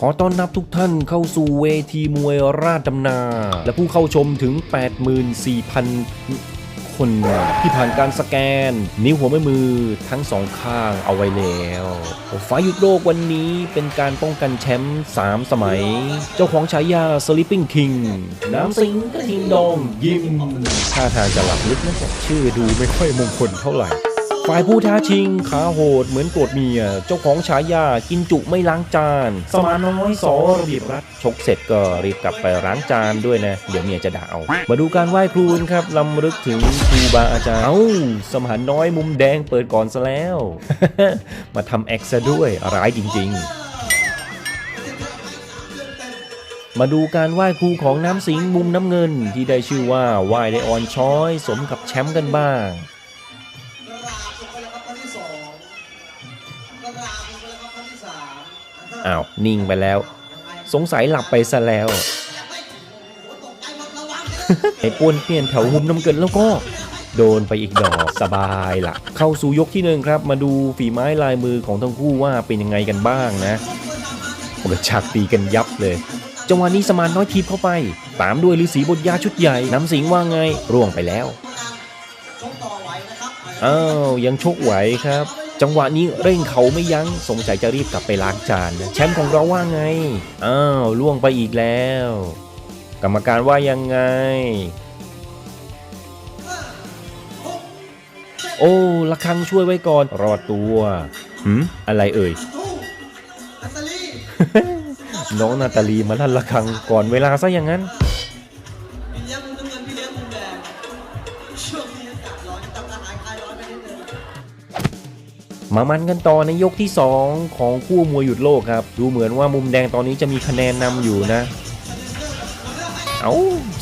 ขอต้อนรับทุกท่านเข้าสู่เวทีมวยราชดำนา และผู้เข้าชมถึง 84,000 คนที่ผ่านการสแกน นิ้วหัวแม่มือทั้งสองข้างเอาไว้แล้วฟ้าหยุดโลกวันนี้เป็นการป้องกันแชมป์3สมัย เจ้าของฉายา Sleeping King น้ำสิงกระทิงดองยิ้มท่าทางจะหลับลึกนะแต่ชื่อดูไม่ค่อยมงคลเท่าไหร่ ฝ่ายผู้ท้าชิงขาโหดเหมือนโกรธเมีย เจ้าของฉายากินจุไม่ล้างจาน สมาน้อยสอระเบียบรัฐชกเสร็จก็รีบกลับไปล้างจานด้วยนะ เดี๋ยวเมียจะด่าเอา มาดูการไหว้ครูนครับลำลึกถึงครูบาอาจารย์เอ้าสมานน้อยมุมแดงเปิดก่อนซะแล้ว มาทำแอคซะด้วยร้ายจริง ๆมาดูการไหว้ครูของน้ำสิงมุมน้ำเงินที่ได้ชื่อว่าไหว้ได้อ่อนช้อย สมกับแชมป์กันบ้าง อ้าว นิ่งไปแล้ว สงสัยหลับไปซะแล้วไอ้ป้วนเปลี่ยนแถวหุมน้ำเกินแล้วก็โดนไปอีกดอกสบายละเข้าสู่ยกที่หนึ่งครับ มาดูฝีไม้ลายมือของทั้งคู่ว่าเป็นยังไงกันบ้างนะกระชักตีกันยับเลย จังหวะนี้สมานน้อยทีบเข้าไป ตามด้วยฤาษีบทยาชุดใหญ่น้ำสิงว่าไงร่วงไปแล้วอ้าวยังชกไหวครับ จังหวะนี้เร่งเขาไม่ยัง้งสงสัยจะรีบกลับไปล้างจานนะแชมป์ของเราว่าไง อ้าวล่วงไปอีกแล้ว กรรมการว่ายังไง โอ้ละครังช่วยไว้ก่อน รอดตัวหืมอะไรเอ่ย น้องนาตาลีมาลั่นละครังก่อนเวลาซะอย่างนั้นพี่เลี้ยงมุมน้ำเงินพี่เลี้ยงมุมแดงช่วงนี้อากาศร้อน มามันกันต่อในยกที่ 2 ของคู่มวยหยุดโลกครับ ดูเหมือนว่ามุมแดงตอนนี้จะมีคะแนนนำอยู่นะ เอา้า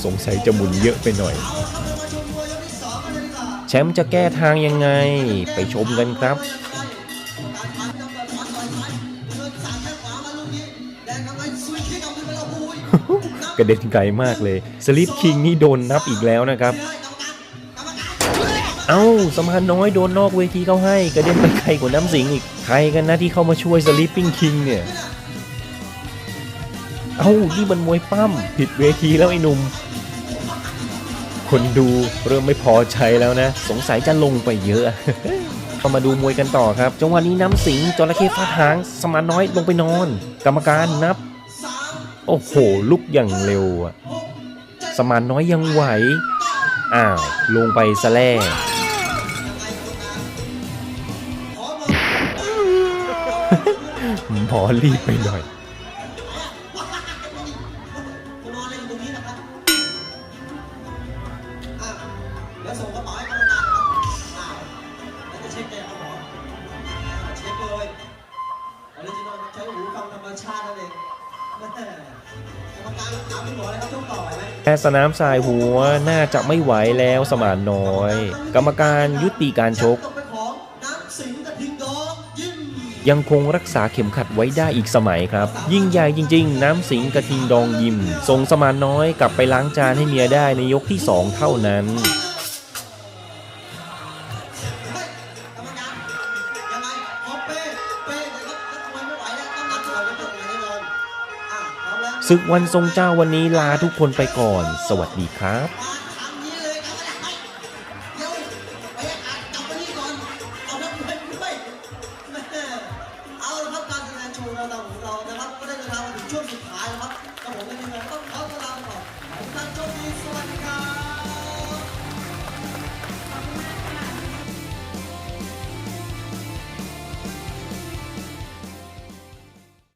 สงสัยจะหมุนเยอะไปหน่อย แชมป์จะแก้ทางยังไงไปชมกันครับกระเด็นไกลมากเลย สลิปคิงนี่โดนนับอีกแล้วนะครับ เอ้าสมานน้อยโดนนอกเวทีเขาให้ กระเด็นไปไกลกว่าน้ำสิงอีก ใครกันนะที่เข้ามาช่วยสลิปปิ้งคิงเนี่ย เอ้านี่มันมวยปั้มผิดเวทีแล้วไอ้หนุ่ม คนดูเริ่มไม่พอใจแล้วนะ สงสัยจะลงไปเยอะก็มาดูมวยกันต่อครับ จังหวะนี้น้ำสิงจระเข้ฟาหาง สมานน้อยลงไปนอน กรรมการนับ โอ้โห ลุกอย่างเร็วอะสมานน้อยยังไหว อ้าว ลงไปซะแล้ว หมอรีบไปหน่อยคุณนอนเล่นอยู่ตรงนี้นะครับอะแล้วส่งกระเป๋ามการนายหัวหมแพทย์สนามสายหัวน่าจะไม่ไหวแล้วสมานน้อย กรรมการยุติการชก ยังคงรักษาเข็มขัดไว้ได้อีกสมัยครับ ยิ่งใหญ่จริง ๆ น้ำสิงกระทิงดองยิม ส่งสมานน้อยกลับไปล้างจานให้เมียได้ในยกที่ 2 เท่านั้นกรรมการยังเป้เป้เลยครับทำไมไม่ไหวแล้วต้องนัดก่อนแล้วจบงานศึกวันทรงเจ้าวันนี้ลาทุกคนไปก่อน สวัสดีครับ ของเรานะครับ ก็ได้เวลามาถึงช่วงสุดท้ายแล้วครับแล้วผมและทีมงานต้องขอลาไปก่อนทุท่านโชคดีสวัสดีครับ